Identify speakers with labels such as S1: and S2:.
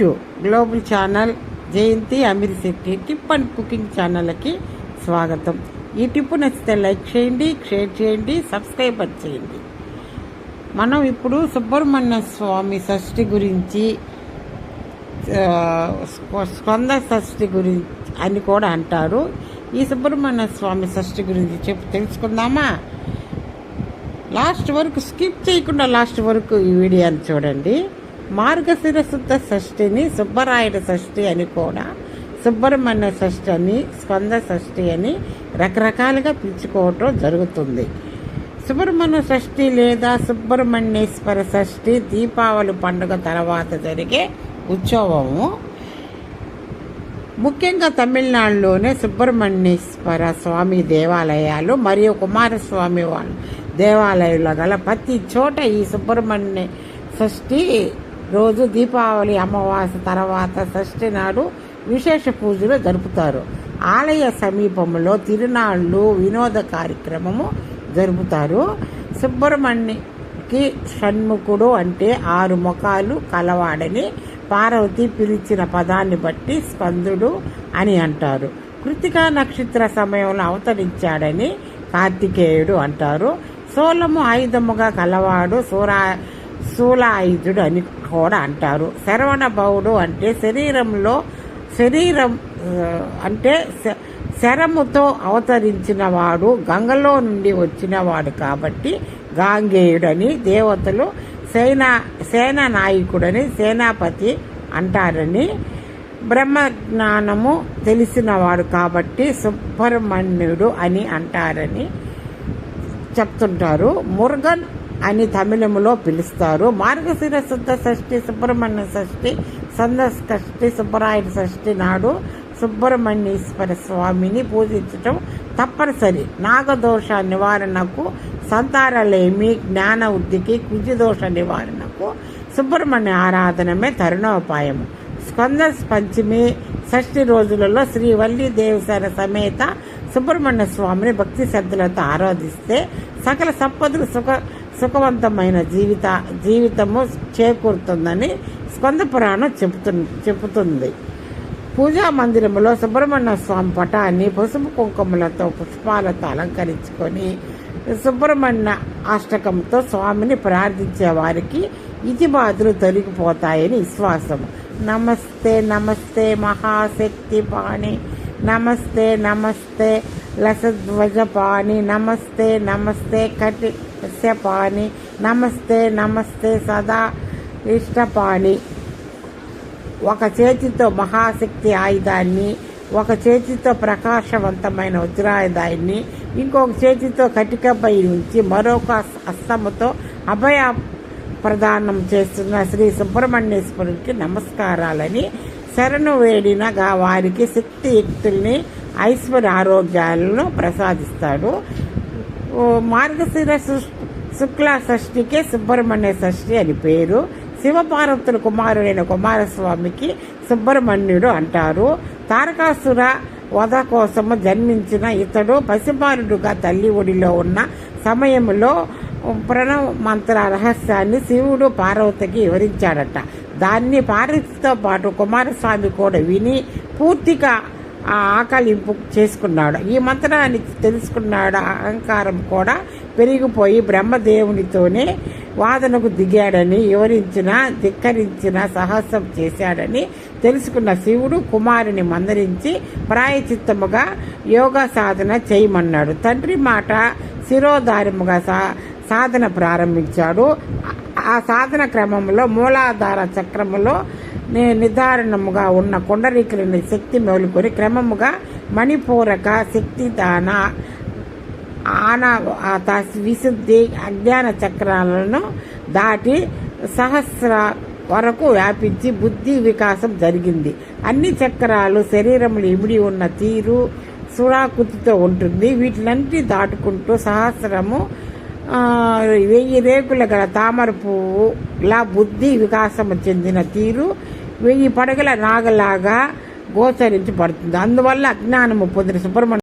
S1: To global channel Jayanthi Ameer Shetty tip and cooking ఛానల్కి స్వాగతం ఈ టిప్ నచ్చితే లైక్ చేయండి షేర్ చేయండి సబ్స్క్రైబ్ చేయండి. మనం ఇప్పుడు సుబ్రహ్మణ్య స్వామి షష్ఠి గురించి స్కంద షష్ఠి గురించి అని కూడా అంటారు. ఈ సుబ్రహ్మణ్య స్వామి షష్ఠి గురించి చెప్పు తెలుసుకుందామా? లాస్ట్ వరకు స్కిప్ చేయకుండా లాస్ట్ వరకు ఈ వీడియోని చూడండి. మార్గశిర శుద్ధ షష్ఠిని సుబ్బరాయుడు షష్ఠి అని కూడా సుబ్రహ్మణ్య షష్ఠి అని స్కంద షష్ఠి అని రకరకాలుగా పిలుచుకోవటం జరుగుతుంది. సుబ్రహ్మణ్య షష్ఠి లేదా సుబ్రహ్మణ్యేశ్వర షష్ఠి దీపావళి పండుగ తర్వాత జరిగే ఉత్సవము. ముఖ్యంగా తమిళనాడులోనే సుబ్రహ్మణ్యేశ్వర స్వామి దేవాలయాలు మరియు కుమారస్వామి వాళ్ళ దేవాలయాలు గల ప్రతి చోట ఈ సుబ్రహ్మణ్య షష్ఠి రోజు దీపావళి అమావాస్య తర్వాత షష్ఠి నాడు విశేష పూజలు జరుపుతారు. ఆలయ సమీపంలో తిరునాళ్ళు వినోద కార్యక్రమము జరుపుతారు. సుబ్రహ్మణ్యకి షణ్ముఖుడు అంటే ఆరు ముఖాలు కలవాడని పార్వతి పిలిచిన పదాన్ని బట్టి స్కందుడు అని అంటారు. కృతికా నక్షత్ర సమయంలో అవతరించాడని కార్తికేయుడు అంటారు. సోలము ఆయుధముగా కలవాడు సూరా శూలాయుధుడు అని కూడా అంటారు. శరవణ భవుడు అంటే శరీరంలో శరీరం అంటే శ- శరముతో అవతరించిన వాడు గంగలో నుండి వచ్చినవాడు కాబట్టి గాంగేయుడని దేవతలు సేనా సేనా నాయకుడని సేనాపతి అంటారని బ్రహ్మజ్ఞానము తెలిసినవాడు కాబట్టి సుబ్రహ్మణ్యుడు అని అంటారని చెప్తుంటారు. మురుగన్ అని తమిళములో పిలుస్తారు. మార్గశిర శుద్ధ షష్ఠి సుబ్రహ్మణ్య షష్ఠి సంద షష్ఠి సుబ్బరాయుడు షష్ఠి నాడు సుబ్రహ్మణ్యేశ్వర స్వామిని పూజించటం తప్పనిసరి. నాగదోష నివారణకు సంతారలేమి జ్ఞాన వృద్ధికి కుజిదోష నివారణకు సుబ్రహ్మణ్య ఆరాధనమే తరుణోపాయము. స్కంద పంచమి షష్ఠి రోజులలో శ్రీవల్లి దేవసేన సమేత సుబ్రహ్మణ్య స్వామిని భక్తి శ్రద్ధలతో ఆరాధిస్తే సకల సంపదలు సుఖ సుఖవంతమైన జీవిత జీవితము చేకూరుతుందని స్కంద పురాణం చెబుతు చెబుతుంది. పూజా మందిరంలో సుబ్రహ్మణ్య స్వామి పటాన్ని పసుపు కుంకుమలతో పుష్పాలతో అలంకరించుకొని సుబ్రహ్మణ్య అష్టకంతో స్వామిని ప్రార్థించే వారికి ఇతిబాధలు తొలగిపోతాయని విశ్వాసం. నమస్తే నమస్తే మహాశక్తి పాణి నమస్తే నమస్తే. లసధ్వజ పాణి నమస్తే నమస్తే కటి పాణి నమస్తే నమస్తే సదా ఇష్టపాణి. ఒక చేతితో మహాశక్తి ఆయుధాన్ని ఒక చేతితో ప్రకాశవంతమైన వజ్రాయుధాన్ని ఇంకొక చేతితో కటికపై ఉంచి మరొక అస్తముతో అభయ ప్రదానం చేస్తున్న శ్రీ సుబ్రహ్మణ్యేశ్వరుడికి నమస్కారాలని శరణు వేడిన గా వారికి శక్తియుక్తుల్ని ఐశ్వర్య ఆరోగ్యాలను ప్రసాదిస్తాడు. మార్గశిర శుక్ల షష్ఠికే సుబ్రహ్మణ్య షష్ఠి అని పేరు. శివపార్వతుల కుమారుడైన కుమారస్వామికి సుబ్రహ్మణ్యుడు అంటారు. తారకాసుర వధ కోసము జన్మించిన ఇతడు పసిబాలుడుగా తల్లి ఒడిలో ఉన్న సమయంలో ప్రణవ మంత్ర రహస్యాన్ని శివుడు పార్వతికి వివరించాడట. దాన్ని పార్వతితో పాటు కుమారస్వామి కూడా విని పూర్తిగా ఆ ఆకలింపు చేసుకున్నాడు. ఈ మంత్రాన్ని తెలుసుకున్నాడు. అహంకారం కూడా పెరిగిపోయి బ్రహ్మదేవునితోనే వాదనకు దిగాడని వివరించిన ధిక్కరించిన సాహసం చేశాడని తెలుసుకున్న శివుడు కుమారుని మందరించి ప్రాయచిత్తముగా యోగా సాధన చేయమన్నాడు. తండ్రి మాట శిరోధారముగా సా సాధన ప్రారంభించాడు. ఆ- సాధన క్రమంలో మూలాధార చక్రములో నిర్ధారణముగా ఉన్న కొండరీకులని శక్తి మేలుకొని క్రమముగా మణిపూరక శక్తి దాన ఆనా త- విశుద్ధి అజ్ఞాన చక్రాలను దాటి సహస్ర వరకు వ్యాపించి బుద్ధి వికాసం జరిగింది. అన్ని చక్రాలు శరీరములు ఇమిడి ఉన్న తీరు సురాకృతితో ఉంటుంది. వీటిలన్నిటి దాటుకుంటూ సహస్రము వెయ్యి రేకుల గల తామర పువ్వులా బుద్ధి వికాసము చెందిన తీరు. వెయ్యి పడగల నాగలాగా గోచరించబడుతుంది. అందువల్ల అజ్ఞానము పొందిన సుబ్రహ్మణ్య